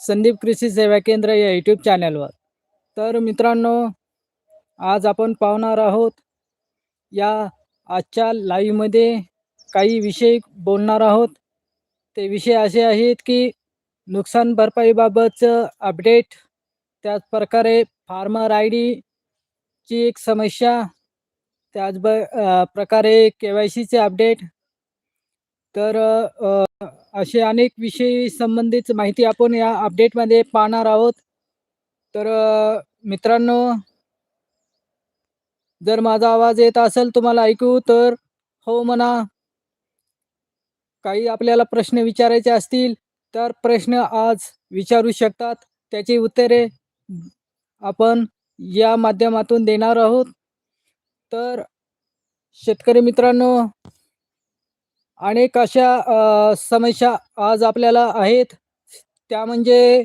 संदीप कृषी सेवा केंद्र या यूट्यूब चॅनलवर तर मित्रांनो आज आपण पाहणार आहोत या आजच्या लाईव्हमध्ये काही विषय बोलणार आहोत. ते विषय असे आहेत की नुकसान भरपाईबाबतचं अपडेट त्याच प्रकारे फार्मर आय डीची एक समस्या त्याच ब प्रकारे के वाय सीचे अपडेट तर असे अनेक विषयी संबंधित माहिती आपण या अपडेटमध्ये पाहणार आहोत. तर मित्रांनो जर माझा आवाज येत असेल तुम्हाला ऐकू तर हो म्हणा. काही आपल्याला प्रश्न विचारायचे असतील तर प्रश्न आज विचारू शकतात. त्याची उत्तरे आपण या माध्यमातून देणार आहोत. तर शेतकरी मित्रांनो अनेक अशा समस्या आज आपल्याला आहेत त्या म्हणजे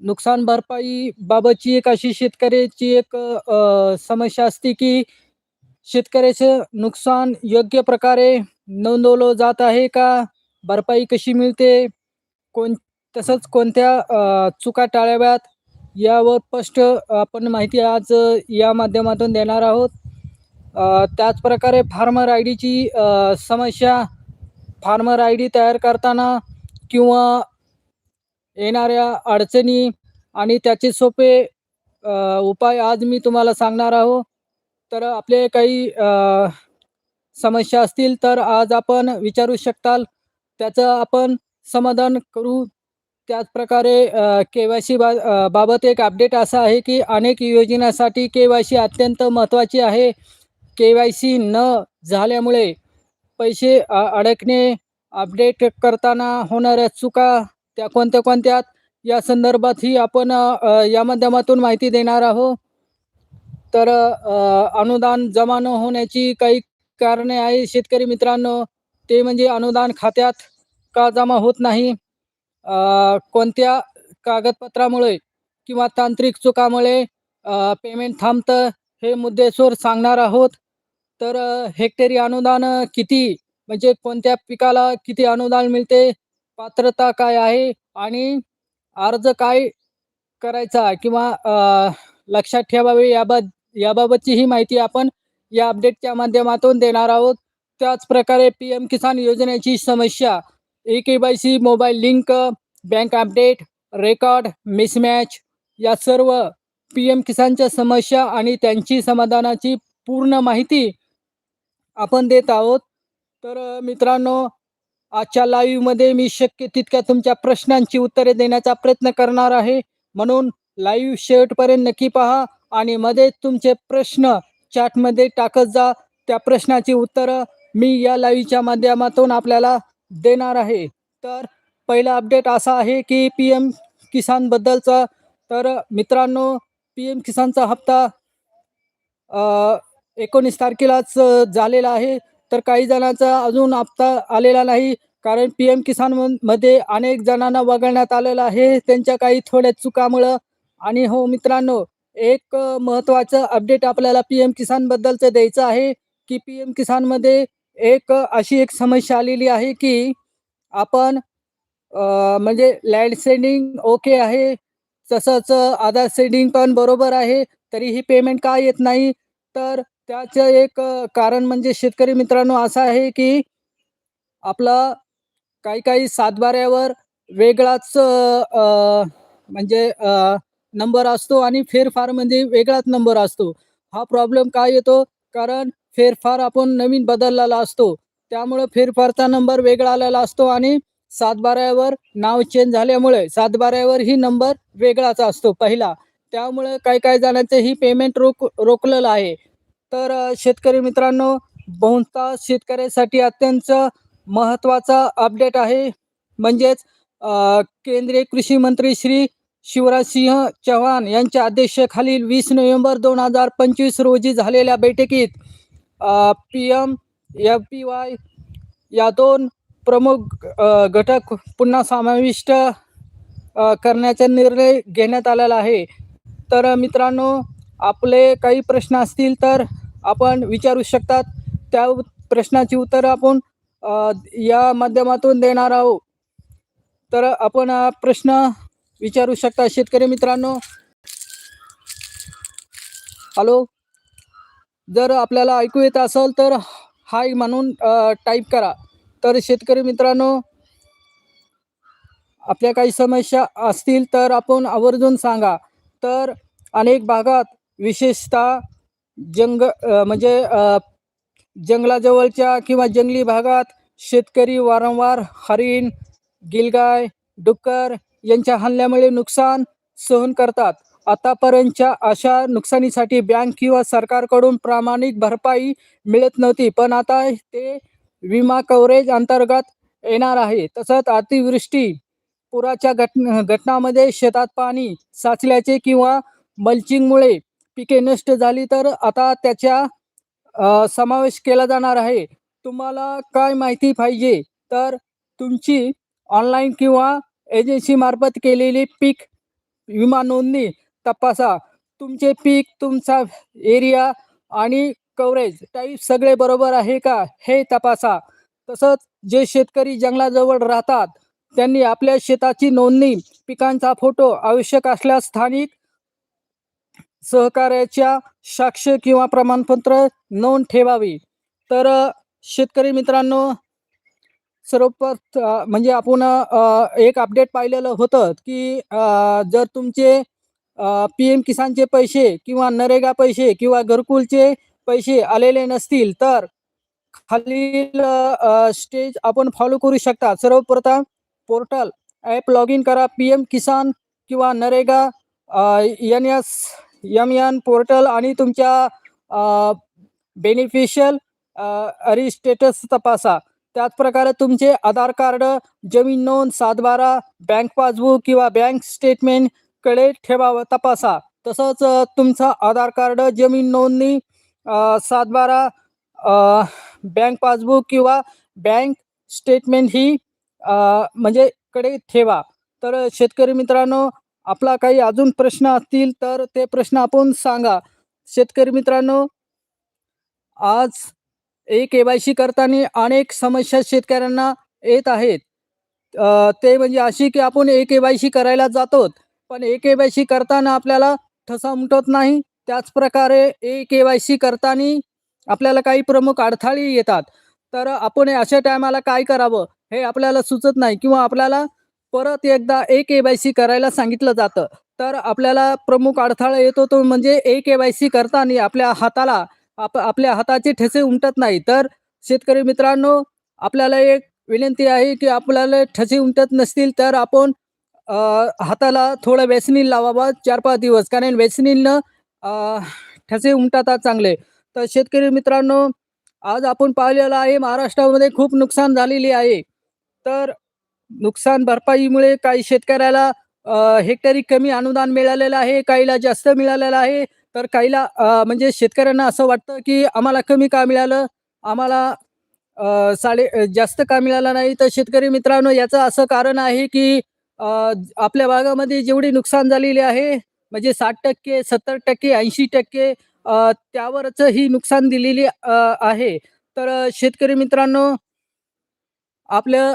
नुकसान भरपाई बाबतची एक अशी शेतकऱ्याची एक समस्या असते की शेतकऱ्याचं नुकसान योग्य प्रकारे नोंदवलं जात आहे का? भरपाई कशी मिळते? कोण तसंच कोणत्या चुका टाळाव्यात? यावर स्पष्ट आपण माहिती आज या माध्यमातून देणार आहोत. त्याचप्रकारे फार्मर आय डीची समस्या फार्मर आय डी तयार करताना किंवा येणाऱ्या अडचणी आणि त्याचे सोपे उपाय आज मी तुम्हाला सांगणार आहो. तर आपले काही समस्या असतील तर आज आपण विचारू शकताल. त्याचं आपण समाधान करू. त्याचप्रकारे के वाय सी बा बाबत एक अपडेट असा आहे की अनेक योजनासाठी के वाय सी अत्यंत महत्त्वाची आहे. के वाय सी न झाल्यामुळे पैसे अडकणे अपडेट करताना होणाऱ्या चुका त्या कोणत्या कोणत्या या संदर्भातही आपण या माध्यमातून माहिती देणार आहोत. तर अनुदान जमा न होण्याची काही कारणे आहे शेतकरी मित्रांनो. ते म्हणजे अनुदान खात्यात का जमा होत नाही? कोणत्या कागदपत्रामुळे किंवा तांत्रिक चुकामुळे पेमेंट थांबतं हे मुद्देसूर सांगणार आहोत. तर हेक्टरी अनुदान किती? म्हणजे कोणत्या पिकाला किती अनुदान मिळते? पात्रता काय आहे? आणि अर्ज काय करायचा? किंवा लक्षात ठेवावे याबाब याबाबतची ही माहिती आपण या अपडेटच्या माध्यमातून देणार आहोत. त्याच प्रकारे पी एम किसान योजनेची समस्या. E K Y C mobile link bank update record mismatch या सर्व पी एम किसानच्या समस्या आणि त्यांची समाधानाची पूर्ण माहिती आपण देत आहोत. तर मित्रांनो आजच्या लाईव्हमध्ये मी शक्य तितक्या तुमच्या प्रश्नांची उत्तरे देण्याचा प्रयत्न करणार आहे. म्हणून लाईव्ह शेवटपर्यंत नक्की पहा आणि मध्ये तुमचे प्रश्न चॅटमध्ये टाकत जा. त्या प्रश्नाची उत्तरं मी या लाईव्हच्या माध्यमातून आपल्याला देणार आहे. तर पहिला अपडेट असा आहे की पी एम किसानबद्दलचा तर मित्रांनो पी एम किसानचा हप्ता एकोणीस तारखेलाच झालेला आहे. तर काही जणांचा अजून हप्ता आलेला नाही. कारण पी एम किसानमध्ये अनेक जणांना वगळण्यात आलेलं आहे. त्यांच्या काही थोड्या चुकामुळं. आणि हो मित्रांनो एक महत्वाचं महत्त्वाचं अपडेट आपल्याला पी एम किसानबद्दलचं द्यायचं आहे की पी एम किसानमध्ये एक अशी एक समस्या आलेली आहे की आपण म्हणजे लँड सेंडिंग ओके आहे. तसंच आधार सेंडिंग पण बरोबर आहे. तरीही पेमेंट का येत नाही? तर त्याचं एक कारण म्हणजे शेतकरी मित्रांनो असं आहे की आपला काही काही सातबाऱ्यावर वेगळाच म्हणजे नंबर असतो आणि फेरफारमध्ये म्हणजे वेगळाच नंबर असतो. हा प्रॉब्लेम काय येतो? कारण फेरफार आपण नवीन बदललेला असतो. त्यामुळं फेरफारचा नंबर वेगळा आलेला असतो आणि सातबाऱ्यावर नाव चेंज झाल्यामुळे सातबाऱ्यावर ही नंबर वेगळाच असतो पहिला. त्यामुळे काही काही जणांचं ही पेमेंट रोक रोखलेलं आहे. तर शेतकरी मित्रांनो बहुतांश शेतकऱ्यासाठी अत्यंत महत्त्वाचा अपडेट आहे. म्हणजेच केंद्रीय कृषी मंत्री श्री शिवराजसिंह चव्हाण यांच्या अध्यक्षतेखालील वीस नोव्हेंबर दोन हजार पंचवीस रोजी झालेल्या बैठकीत P M F P Y या दोन प्रमुख घटक पुन्हा समाविष्ट करण्याचा निर्णय घेण्यात आलेला आहे. तर मित्रांनो आपले काही प्रश्न असतील तर आपण विचारू शकतात. त्या प्रश्नाची उत्तरं आपण या माध्यमातून देणार आहोत. तर आपण हा प्रश्न विचारू शकता शेतकरी मित्रांनो. हॅलो? जर आपल्याला ऐकू येत असेल तर हाय म्हणून टाईप करा. तर शेतकरी मित्रांनो आपल्या काही समस्या असतील तर आपण आवर्जून सांगा. तर अनेक भागात विशेषतः जंग म्हणजे जंगलाजवळच्या किंवा जंगली भागात शेतकरी वारंवार हरिण गिलगाय डुक्कर यांच्या हल्ल्यामुळे नुकसान सहन करतात. आतापर्यंतच्या अशा नुकसानीसाठी बँक किंवा सरकारकडून प्रामाणिक भरपाई मिळत नव्हती पण आता ते विमा कव्हरेज अंतर्गत येणार आहे. तसंच अतिवृष्टी पुराच्या घटना घटनामध्ये शेतात पाणी साचल्याचे किंवा मल्चिंगमुळे पिके नष्ट झाली तर आता त्याच्या समावेश केला जाणार आहे. तुम्हाला काय माहिती पाहिजे? तर तुमची ऑनलाईन किंवा एजन्सी मार्फत केलेली पीक विमा नोंदणी तपासा. तुमचे पीक तुमचा एरिया आणि कव्हरेज टाईप सगळे बरोबर आहे का? हे तपासा. तसंच जे शेतकरी जंगलाजवळ राहतात त्यांनी आपल्या शेताची नोंदणी पिकांचा फोटो आवश्यक असल्यास स्थानिक सहकार्याच्या साक्ष किंवा प्रमाणपत्र नोंद ठेवावी. तर शेतकरी मित्रांनो सर्वप्रथ म्हणजे आपण एक अपडेट पाहिलेलं होतं की जर तुमचे पी एम किसानचे पैसे किंवा नरेगा पैसे किंवा घरकुलचे पैसे आलेले नसतील तर खालील स्टेज आपण फॉलो करू शकता. सर्वप्रथम पोर्टल ॲप लॉग इन करा. पी एम किसान किंवा NREGA N S M N portal आणि तुमच्या बेनिफिशियल अरी स्टेटस तपासा. त्याचप्रकारे तुमचे आधार कार्ड जमीन नोंद सातबारा बँक पासबुक किंवा बँक स्टेटमेंटकडे ठेवावं तपासा. तसंच तुमचा आधार कार्ड जमीन नोंदणी सातबारा बँक पासबुक किंवा बँक स्टेटमेंट ही म्हणजे कडे ठेवा. तर शेतकरी मित्रांनो आपला काही अजून प्रश्न असतील तर ते प्रश्न आपण सांगा. शेतकरी मित्रांनो आज ए के वाय सी करताना अनेक समस्या शेतकऱ्यांना येत आहेत. ते म्हणजे अशी की आपण ए के वाय सी करायला जातो पण ए के वाय सी करताना आपल्याला ठसा उमटत नाही. त्याच प्रकारे ए के वाय सी करताना आपल्याला काही प्रमुख अडथळे येतात. तर आपण अशा टायमाला काय करावं हे आपल्याला सुचत नाही किंवा आपल्याला परत एकदा ए के वाय सी करायला सांगितलं जातं. तर आपल्याला प्रमुख अडथळा येतो तो म्हणजे ए के वाय सी करताना आपल्या हाताला आप आपल्या हाताचे ठसे उमटत नाही. तर शेतकरी मित्रांनो आपल्याला एक विनंती आहे की आपल्याला ठसे उमटत नसतील तर आपण हाताला थोडं वेसनील लावावा चार पाच दिवस. कारण वेसनीलनं ठसे उमटतात चांगले. तर शेतकरी मित्रांनो आज आपण पाहिलेलं आहे महाराष्ट्रामध्ये खूप नुकसान झालेली आहे. तर नुकसान भरपाईमुळे काही शेतकऱ्याला हेक्टरी कमी अनुदान मिळालेलं आहे काहीला जास्त मिळालेलं आहे तर काहीला म्हणजे शेतकऱ्यांना असं वाटतं की आम्हाला कमी का मिळालं? आम्हाला साडे जास्त का मिळालं नाही? तर शेतकरी मित्रांनो याचं असं कारण आहे की आपल्या भागामध्ये जेवढी नुकसान झालेली आहे म्हणजे साठ टक्के सत्तर टक्के ऐंशी टक्के त्यावरच ही नुकसान दिलेली आहे. तर शेतकरी मित्रांनो आपल्या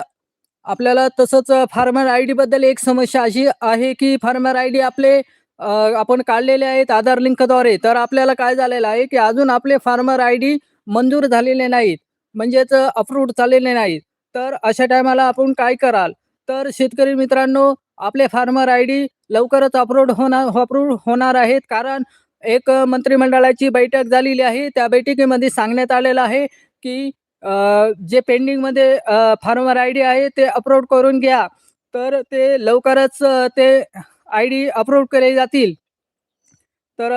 आपल्याला तसंच फार्मर आय डीबद्दल एक समस्या अशी आहे की फार्मर आय डी आपले आपण काढलेले आहेत आधार लिंकद्वारे. तर आपल्याला काय झालेलं आहे की अजून आपले फार्मर आय डी मंजूर झालेले नाहीत. म्हणजेच अप्रूव्ह झालेले नाहीत. तर अशा टायमाला आपण काय कराल? तर शेतकरी मित्रांनो आपले फार्मर आय डी लवकरच अप्रूव्ड होणार अप्रूव्ह होणार आहेत. कारण एक मंत्रिमंडळाची बैठक झालेली आहे. त्या बैठकीमध्ये सांगण्यात आलेलं आहे की जे पेंडिंगमध्ये फार्मर आय डी आहे ते अपलोड करून घ्या. तर ते लवकरच ते आय डी अपलोड केले जातील. तर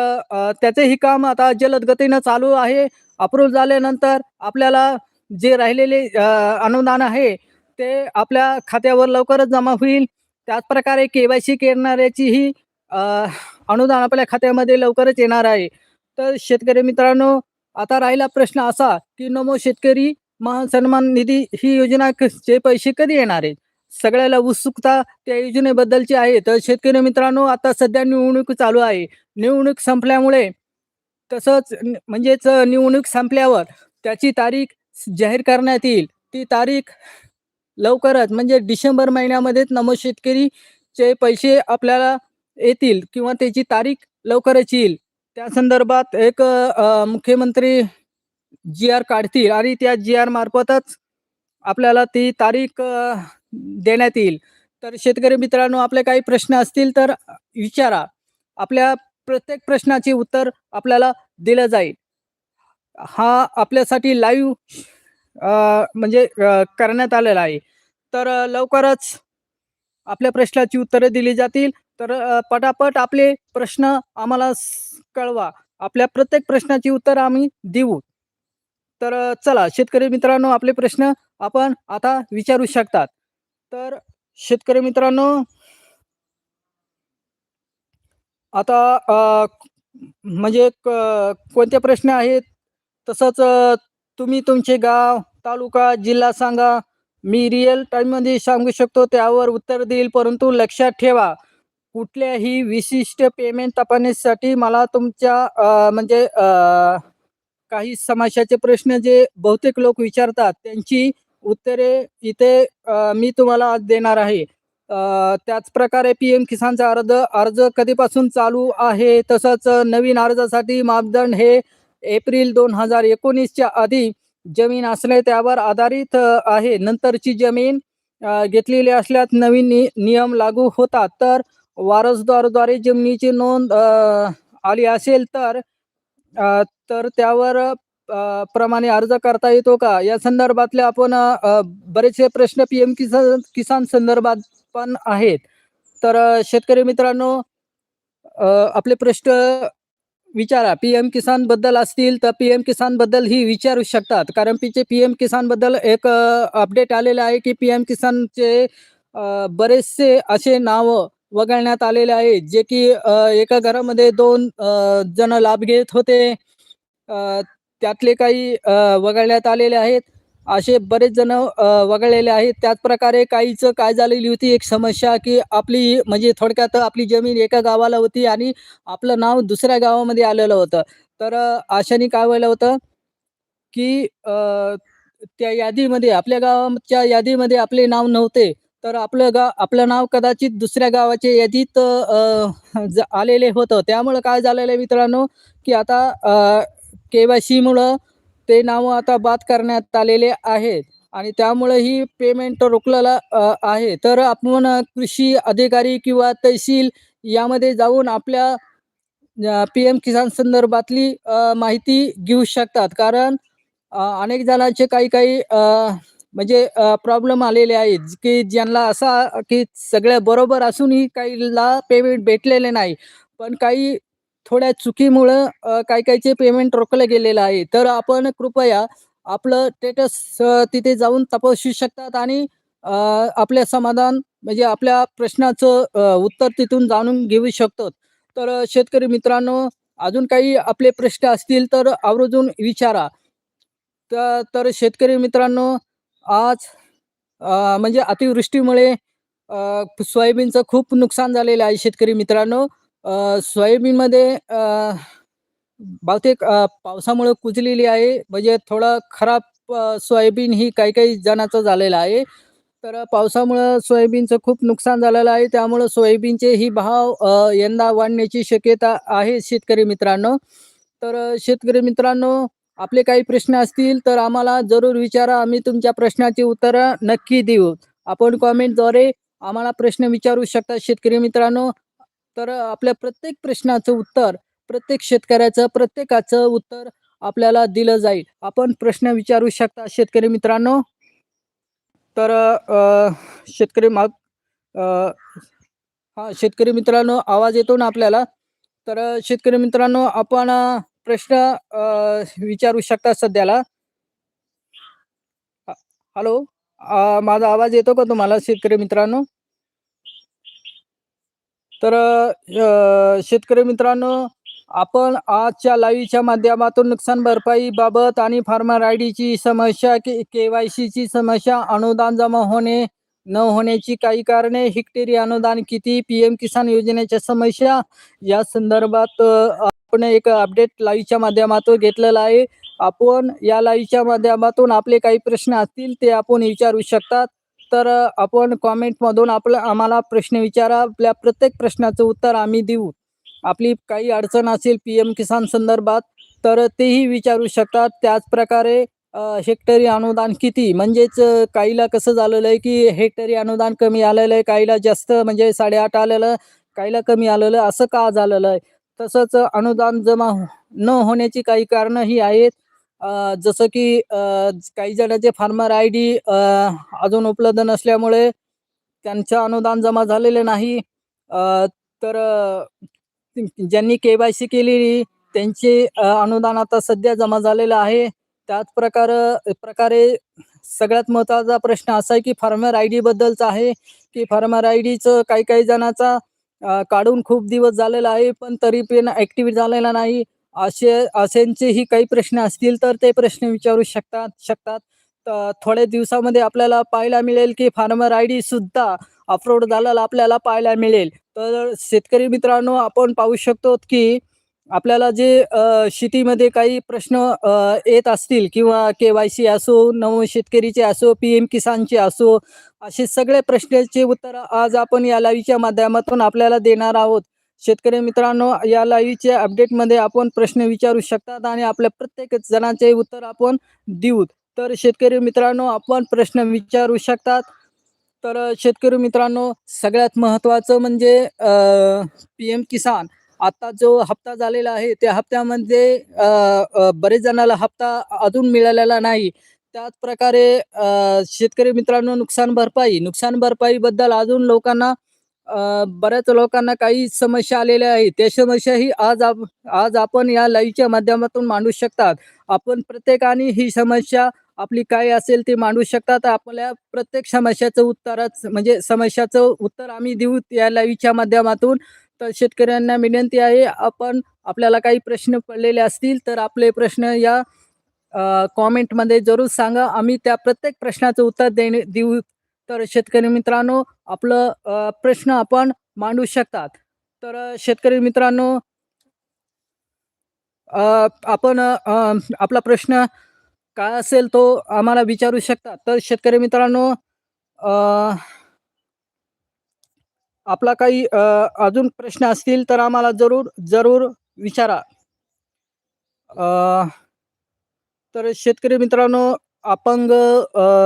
त्याचेही काम आता जलद गतीनं चालू आहे. अप्रूव्ह झाल्यानंतर आपल्याला जे राहिलेले अनुदान आहे ते आपल्या खात्यावर लवकरच जमा होईल. त्याचप्रकारे के वाय सी करणाऱ्याचीही अनुदान आपल्या खात्यामध्ये लवकरच येणार आहे. तर शेतकरी मित्रांनो आता राहिला प्रश्न असा की नमो शेतकरी महासन्मान निधी ही योजना क- चे पैसे कधी येणार आहेत? सगळ्याला उत्सुकता त्या योजनेबद्दलची आहे. तर शेतकरी मित्रांनो आता सध्या निवडणूक चालू आहे. निवडणूक संपल्यामुळे तसंच म्हणजेच निवडणूक संपल्यावर त्याची तारीख जाहीर करण्यात येईल. ती तारीख लवकरच म्हणजे डिसेंबर महिन्यामध्येच नमो शेतकरीचे पैसे आपल्याला येतील किंवा त्याची तारीख लवकरच येईल. त्या संदर्भात एक मुख्यमंत्री जी आर काढतील आणि त्या जी आर मार्फतच आपल्याला ती तारीख देण्यात येईल. तर शेतकरी मित्रांनो आपले काही प्रश्न असतील तर विचारा. आपल्या प्रत्येक प्रश्नाचे उत्तर आपल्याला दिलं जाईल. हा आपल्यासाठी लाईव्ह म्हणजे करण्यात आलेला आहे. तर लवकरच आपल्या प्रश्नाची उत्तरे दिली जातील. तर पटापट आपले प्रश्न आम्हाला कळवा. आपल्या प्रत्येक प्रश्नाची उत्तर आम्ही देऊ. तर चला शेतकरी मित्रांनो आपले प्रश्न आपण आता विचारू शकतात. तर शेतकरी मित्रांनो आता म्हणजे क- कोणते प्रश्न आहेत? तसंच तुम्ही तुमचे गाव तालुका जिल्हा सांगा. मी रिअल टाईममध्ये सांगू शकतो त्यावर उत्तर देईल परंतु लक्षात ठेवा कुठल्याही विशिष्ट पेमेंट तपासणीसाठी मला तुमच्या म्हणजे काही समस्याचे प्रश्न जे बहुतेक लोक विचारतात त्यांची उत्तरे इथे मी तुम्हाला आज देणार आहे. त्याच प्रकारे पी एम किसानचा अर्ज अर्ज कधीपासून चालू आहे तसंच नवीन अर्जासाठी मापदंड हे एप्रिल दोन हजार एकोणीसच्या आधी जमीन असणे त्यावर आधारित आहे. नंतरची जमीन घेतलेली असल्यास नवीन नि नियम लागू होतात. तर वारसदारद्वारे जमिनीची नोंद आली असेल तर तर त्यावर प्रमाणे अर्ज करता येतो का? या संदर्भातले आपण बरेचसे प्रश्न पी एम किसान किसान संदर्भात पण आहेत. तर शेतकरी मित्रांनो आपले प्रश्न विचारा पी एम किसानबद्दल असतील तर पी एम किसानबद्दल ही विचारू शकतात. कारण पीचे पी एम किसानबद्दल एक अपडेट आलेलं आहे की पी एम किसानचे बरेचसे असे नावं वगळण्यात आलेले आहेत. जे की एका घरामध्ये दोन जण लाभ घेत होते. त्यातले काही वगळण्यात आलेले आहेत. असे बरेच जण वगळलेले आहेत. त्याच प्रकारे काहीचं काय झालेली होती एक समस्या की आपली म्हणजे थोडक्यात आपली जमीन एका गावाला होती आणि आपलं नाव दुसऱ्या गावामध्ये आलेलं होतं. तर अशाने काय व्हायला होतं की त्या यादीमध्ये आपल्या गावाच्या यादीमध्ये आपले नाव नव्हते. तर आपलं गाव आपलं नाव कदाचित दुसऱ्या गावाच्या यादीत ज- आलेले होतं. त्यामुळं काय झालेलं आहे मित्रांनो की आता के वाय सीमुळं ते नावं आता बाद करण्यात आलेले आहेत. आणि त्यामुळे ही पेमेंट रोखलेला आहे. तर आपण कृषी अधिकारी किंवा तहसील यामध्ये जाऊन आपल्या पी एम किसान संदर्भातली माहिती घेऊ शकतात. कारण अनेक जणांचे काही काही म्हणजे प्रॉब्लेम आलेले आहेत. की ज्यांना असा की सगळ्या बरोबर असूनही काहीला पेमेंट भेटलेले नाही. पण काही थोड्या चुकीमुळं काही काहीचे पेमेंट रोखलं गेलेलं आहे. तर आपण कृपया आपलं स्टेटस तिथे जाऊन तपासू शकतात आणि आपल्या समाधान म्हणजे आपल्या प्रश्नाचं उत्तर तिथून जाणून घेऊ शकतो. तर शेतकरी मित्रांनो अजून काही आपले प्रश्न असतील तर आवर्जून विचारा. तर तर शेतकरी मित्रांनो आज म्हणजे अतिवृष्टीमुळे सोयाबीनचं खूप नुकसान झालेलं आहे शेतकरी मित्रांनो. सोयाबीनमध्ये बहुतेक पावसामुळं पावसामुळे कुजलेली आहे. म्हणजे थोडं खराब सोयाबीन ही काही काही जणांचं झालेलं आहे. तर पावसामुळं सोयाबीनचं खूप नुकसान झालेलं आहे. त्यामुळं सोयाबीनचे ही भाव यंदा वाढण्याची शक्यता आहे शेतकरी मित्रांनो. तर शेतकरी मित्रांनो आपले काही प्रश्न असतील तर आम्हाला जरूर विचारा. आम्ही तुमच्या प्रश्नाची उत्तरं नक्की देऊ. आपण कॉमेंटद्वारे आम्हाला प्रश्न विचारू शकता शेतकरी मित्रांनो. तर आपल्या प्रत्येक प्रश्नाचं उत्तर प्रत्येक शेतकऱ्याचं प्रत्येकाचं उत्तर आपल्याला दिलं जाईल. आपण प्रश्न विचारू शकता शेतकरी मित्रांनो. तर शेतकरी माग हा शेतकरी मित्रांनो आवाज येतो ना आपल्याला? तर शेतकरी मित्रांनो आपण प्रश्न विचारू शकता सध्याला? हॅलो? माझा आवाज येतो का तुम्हाला शेतकरी मित्रांनो? तर शेतकरी मित्रांनो आपण आजच्या लाईव्हच्या माध्यमातून नुकसान भरपाई बाबत आणि फार्मर आय डीची समस्या के के वाय सीची समस्या अनुदान जमा होणे न होण्याची काही कारणे हेक्टरी अनुदान किती पी एम किसान योजनेच्या समस्या या संदर्भात आपण एक अपडेट लाईव्हच्या माध्यमातून घेतलेला आहे. आपण या लाईव्हच्या माध्यमातून आपले काही प्रश्न असतील ते आपण विचारू शकतात. तर आपण कॉमेंटमधून आपलं आम्हाला प्रश्न विचारा. आपल्या प्रत्येक प्रश्नाचं उत्तर आम्ही देऊ. आपली काही अडचण असेल पी एम किसान संदर्भात तर तेही विचारू शकतात. त्याचप्रकारे हेक्टरी अनुदान किती? म्हणजेच काहीला कसं झालेलं आहे की हेक्टरी अनुदान कमी आलेलं आहे काहीला जास्त म्हणजे साडेआठ आलेलं काहीला कमी आलेलं असं का झालेलं आहे? तसंच अनुदान जमा हो- न होण्याची काही कारणंही आहेत. जसं की काही जणांचे फार्मर आय डी अजून उपलब्ध नसल्यामुळे त्यांचं अनुदान जमा झालेले नाही. तर ज्यांनी के वाय सी केलेली त्यांचे अनुदान आता सध्या जमा झालेलं आहे. त्याच प्रकार प्रकारे सगळ्यात महत्त्वाचा प्रश्न असा आहे की फार्मर आय डीबद्दलचा आहे की फार्मर आय डीचं काही काही जणाचा काढून खूप दिवस झालेला आहे पण तरी पण ॲक्टिव्ह झालेला नाही. असे असेंचेही काही प्रश्न असतील तर ते प्रश्न विचारू शकतात शकतात. तर थोड्या दिवसामध्ये आपल्याला पाहायला मिळेल की फार्मर आय डीसुद्धा अपलोड झालेला आपल्याला पाहायला मिळेल. तर शेतकरी मित्रांनो आपण पाहू शकतो की आपल्याला जे शेतीमध्ये काही प्रश्न येत असतील किंवा के वाय सी असो नव शेतकरीचे असो पी एम किसानचे असो असे सगळे प्रश्नाचे उत्तर आज आपण या लाईव्हच्या माध्यमातून आपल्याला देणार आहोत. शेतकरी मित्रांनो या लाईव्हच्या अपडेटमध्ये आपण प्रश्न विचारू शकतात आणि आपल्या प्रत्येक जणांचे उत्तर आपण देऊ. तर शेतकरी मित्रांनो आपण प्रश्न विचारू शकतात. तर शेतकरी मित्रांनो सगळ्यात महत्त्वाचं म्हणजे पी एम किसान. आता जो हप्ता झालेला आहे त्या हप्त्यामध्ये बरेच जणाला हप्ता अजून मिळालेला नाही. त्याच प्रकारे शेतकरी मित्रांनो नुकसान भरपाई. नुकसान भरपाईबद्दल अजून लोकांना बऱ्याच लोकांना काही समस्या आलेल्या आहेत. त्या समस्याही आज आप आज आपण या लाईव्हच्या माध्यमातून मांडू शकतात. आपण प्रत्येकाने ही समस्या आपली काय असेल ती मांडू शकतात आपल्या प्रत्येक समस्याचं उत्तरच म्हणजे समस्याचं उत्तर आम्ही देऊ या लाईव्हच्या माध्यमातून. तर शेतकऱ्यांना विनंती आहे आपण आपल्याला काही प्रश्न पडलेले असतील तर आपले प्रश्न या कॉमेंटमध्ये जरूर सांगा. आम्ही त्या प्रत्येक प्रश्नाचं उत्तर देणे देऊ तर शेतकरी मित्रांनो आपलं प्रश्न आपण मांडू शकतात. तर शेतकरी मित्रांनो आपण आपला प्रश्न काय असेल तो आम्हाला विचारू शकतात. तर शेतकरी मित्रांनो आपला काही अजून प्रश्न असतील तर आम्हाला जरूर जरूर विचारा. तर शेतकरी मित्रांनो अपंग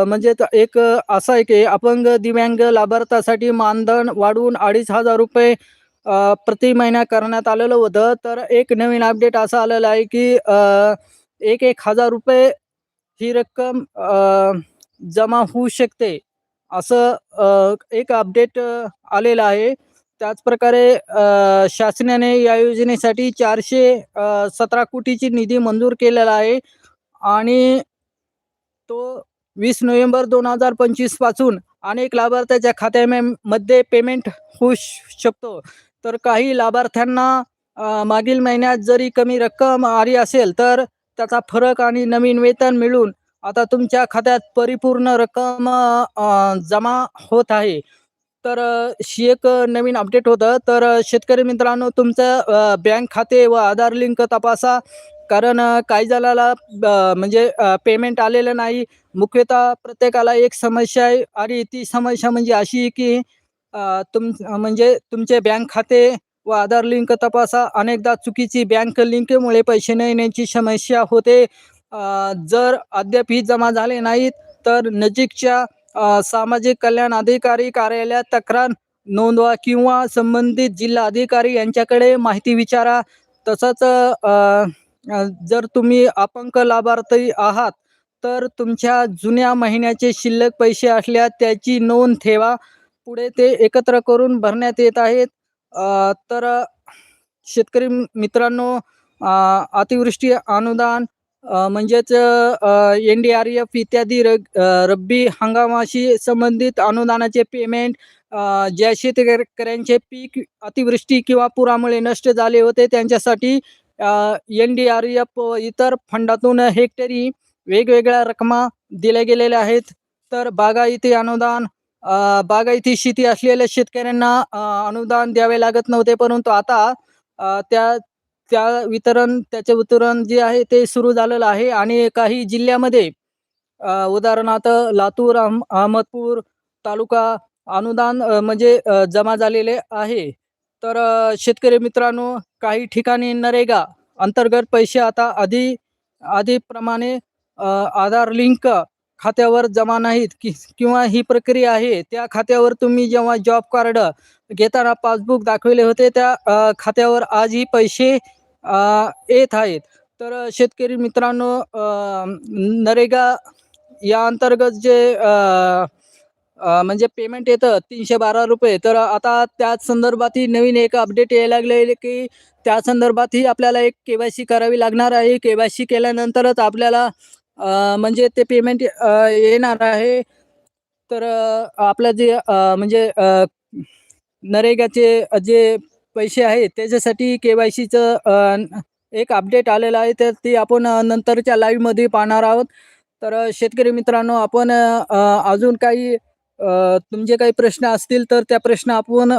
म्हणजे एक असं आहे की अपंग दिव्यांग लाभार्थ्यासाठी मानधन वाढवून अडीच हजार रुपये प्रति महिना करण्यात आलेलं होतं. तर एक नवीन अपडेट असं आलेलं आहे की एक एक हजार रुपये ही रक्कम जमा होऊ शकते असं एक अपडेट आलेलं आहे. त्याचप्रकारे शासनाने या योजनेसाठी चारशे सतरा कोटीची निधी मंजूर केलेला आहे. आणि तो वीस नोव्हेंबर दोन हजार पंचवीसपासून अनेक लाभार्थ्याच्या खात्यामे मध्ये पेमेंट होऊ शकतो. तर काही लाभार्थ्यांना मागील महिन्यात जरी कमी रक्कम आली असेल तर त्याचा फरक आणि नवीन वेतन मिळून आता तुमच्या खात्यात परिपूर्ण रक्कम जमा होत आहे. तर शी एक नवीन अपडेट होतं. तर शेतकरी मित्रांनो तुमचं बँक खाते व आधार लिंक तपासा. कारण काही जणाला म्हणजे पेमेंट आलेलं नाही. मुख्यतः प्रत्येकाला एक समस्या आहे. आणि ती समस्या म्हणजे अशी की तुम म्हणजे तुमचे बँक खाते व आधार लिंक तपासा. अनेकदा चुकीची बँक लिंकमुळे पैसे न येण्याची समस्या होते. जर अद्याप ही जमा झाले नाहीत तर नजीकच्या सामाजिक कल्याण अधिकारी कार्यालयात तक्रार नोंदवा किंवा संबंधित जिल्हा अधिकारी यांच्याकडे माहिती विचारा. तसंच जर तुम्ही अपंग लाभार्थी आहात तर तुमच्या जुन्या महिन्याचे शिल्लक पैसे असल्यास त्याची नोंद ठेवा. पुढे ते एकत्र करून भरण्यात येत आहेत. तर शेतकरी मित्रांनो अतिवृष्टी अनुदान म्हणजेच एन डी आर एफ इत्यादी र रब्बी हंगामाशी संबंधित अनुदानाचे पेमेंट ज्या शेतकऱ्यांचे पीक अतिवृष्टी किंवा पुरामुळे नष्ट झाले होते त्यांच्यासाठी एन डी आर एफ इतर फंडातून हेक्टरी वेगवेगळ्या रकमा दिल्या गेलेल्या आहेत. तर बागायती अनुदान बागायती शेती असलेल्या शेतकऱ्यांना अनुदान द्यावे लागत नव्हते परंतु आता त्या त्या वितरण त्याचे वितरण जे आहे ते सुरू झालेलं आहे आणि काही जिल्ह्यामध्ये उदाहरणार्थ लातूर अहम अहमदपूर तालुका अनुदान म्हणजे जमा झालेले आहे. तर शेतकरी मित्रांनो काही ठिकाणी नरेगा अंतर्गत पैसे आता आधी आधीप्रमाणे आधार लिंक खात्यावर जमा नाहीत कि किंवा ही प्रक्रिया आहे त्या खात्यावर तुम्ही जेव्हा जॉब कार्ड घेताना पासबुक दाखविले होते त्या खात्यावर आजही पैसे येत आहेत. तर शेतकरी मित्रांनो नरेगा या अंतर्गत जे म्हणजे पेमेंट येतं तीनशे बारा रुपये. तर आता त्याच संदर्भातही नवीन एक अपडेट यायला लागले की त्या संदर्भातही आपल्याला एक के वाय सी करावी लागणार आहे. के वाय सी केल्यानंतरच आपल्याला म्हणजे ते पेमेंट येणार आहे. तर आपलं जे म्हणजे नरेगाचे जे पैसे आहेत त्याच्यासाठी के वाय सीचं एक अपडेट आलेलं आहे तर ती आपण नंतरच्या लाईव्हमध्ये पाहणार आहोत. तर शेतकरी मित्रांनो आपण अजून काही तुमचे काही प्रश्न असतील तर त्या प्रश्न आपण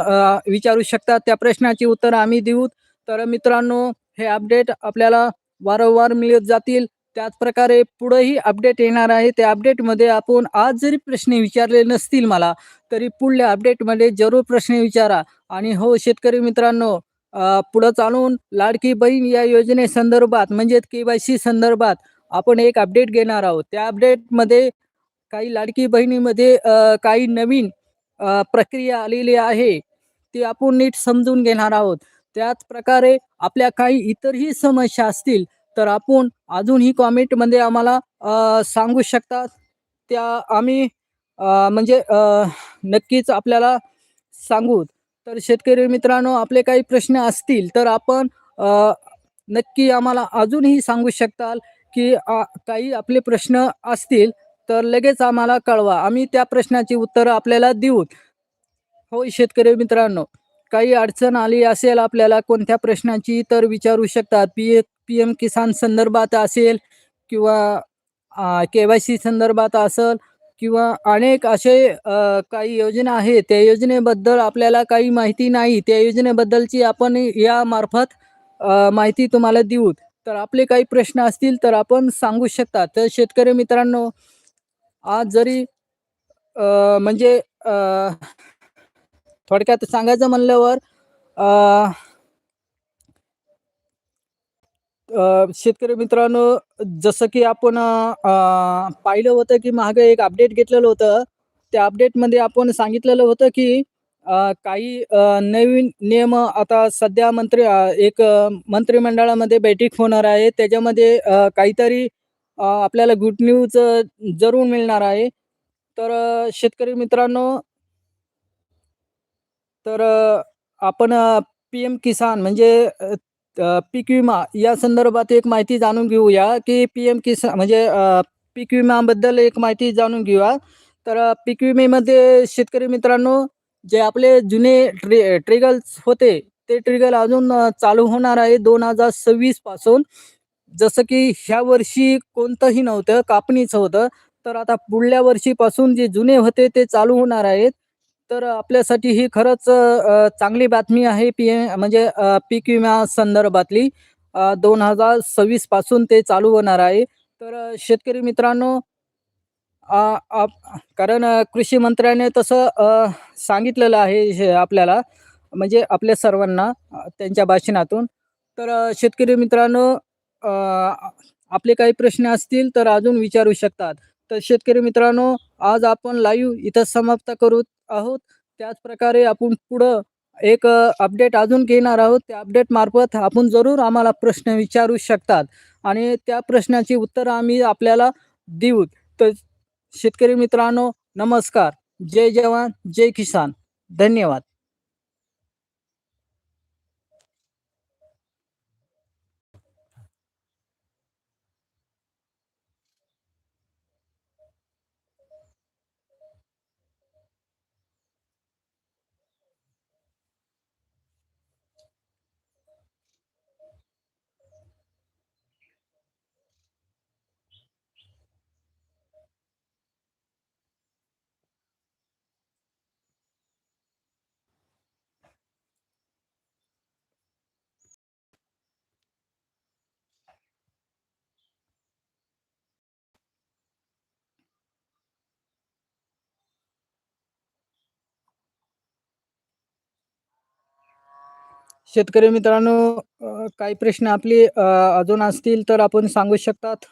विचारू शकता. त्या प्रश्नाची उत्तर आम्ही देऊ. तर मित्रांनो हे अपडेट आपल्याला वारंवार मिळत जातील. त्याचप्रकारे पुढंही अपडेट येणार आहे. त्या अपडेटमध्ये आपण आज जरी प्रश्न विचारले नसतील मला तरी पुढल्या अपडेटमध्ये जरूर प्रश्न विचारा. आणि हो शेतकरी मित्रांनो पुढं चालून लाडकी बहीण या योजनेसंदर्भात म्हणजेच के वाय सी संदर्भात आपण एक अपडेट घेणार आहोत. त्या अपडेटमध्ये काही लाडकी बहिणीमध्ये काही नवीन प्रक्रिया आलेली आहे. ती आपण नीट समजून घेणार आहोत. त्याच प्रकारे आपल्या काही इतरही समस्या असतील तर आपण अजूनही कॉमेंटमध्ये आम्हाला सांगू शकतात त्या आम्ही म्हणजे नक्कीच आपल्याला सांगू. तर शेतकरी मित्रांनो आपले काही प्रश्न असतील तर आपण नक्की आम्हाला अजूनही सांगू शकताल की काही आपले प्रश्न असतील तर लगेच आम्हाला कळवा. आम्ही त्या प्रश्नाची उत्तरं आपल्याला देऊ. हो शेतकरी मित्रांनो. काही अडचण आली असेल आपल्याला कोणत्या प्रश्नाची तर विचारू शकतात. पी पी एम किसान संदर्भात असेल किंवा के वाय सी संदर्भात असेल किंवा अनेक असे काही योजना आहेत. त्या योजनेबद्दल आपल्याला काही माहिती नाही. त्या योजनेबद्दलची आपण यामार्फत माहिती तुम्हाला देऊ. तर आपले काही प्रश्न असतील तर आपण सांगू शकता. तर शेतकरी मित्रांनो आज जरी म्हणजे थोडक्यात सांगायचं म्हणल्यावर शेतकरी मित्रांनो जसं की आपण पाहिलं होतं की मागे एक अपडेट घेतलेलं होतं. त्या अपडेटमध्ये आपण सांगितलेलं होतं की काही नवीन नियम आता सध्या मंत्री एक मंत्रिमंडळामध्ये बैठक होणार आहे. त्याच्यामध्ये काहीतरी आपल्याला गुड न्यूज जरूर मिळणार आहे. तर शेतकरी मित्रांनो तर आपण पी एम किसान म्हणजे पीक विमा या संदर्भात एक माहिती जाणून घेऊया की पी एम किसान म्हणजे पीक विम्याबद्दल एक माहिती जाणून घेऊया. तर पीक विमेमध्ये शेतकरी मित्रांनो जे आपले जुने ट्रि ट्रिगल्स होते ते ट्रिगल अजून चालू होणार आहे दोन हजार सव्वीसपासून. जसं की ह्या वर्षी कोणतंही नव्हतं कापणीचं होतं. तर आता पुढल्या वर्षीपासून जे जुने होते ते चालू होणार आहेत. तर आपल्यासाठी ही खरंच चांगली बातमी आहे पी ए म्हणजे पीक विमा संदर्भातली दोन हजार सव्वीसपासून ते चालू होणार आहे. तर शेतकरी मित्रांनो आप कारण कृषी मंत्र्याने तसं सांगितलेलं आहे हे आपल्याला म्हणजे आपल्या सर्वांना त्यांच्या भाषणातून. तर शेतकरी मित्रांनो आपले काही प्रश्न असतील तर अजून विचारू शकतात. तर शेतकरी मित्रांनो आज आपण लाईव्ह इथं समाप्त करू आहोत. त्याचप्रकारे आपण पुढं एक अपडेट अजून घेणार आहोत. त्या अपडेटमार्फत आपण जरूर आम्हाला प्रश्न विचारू शकतात आणि त्या प्रश्नाची उत्तरं आम्ही आपल्याला देऊ. तर शेतकरी मित्रांनो नमस्कार. जय जवान, जय किसान. धन्यवाद. शेतकरी मित्रांनो काही प्रश्न आपले अजून असतील तर आपण सांगू शकतात.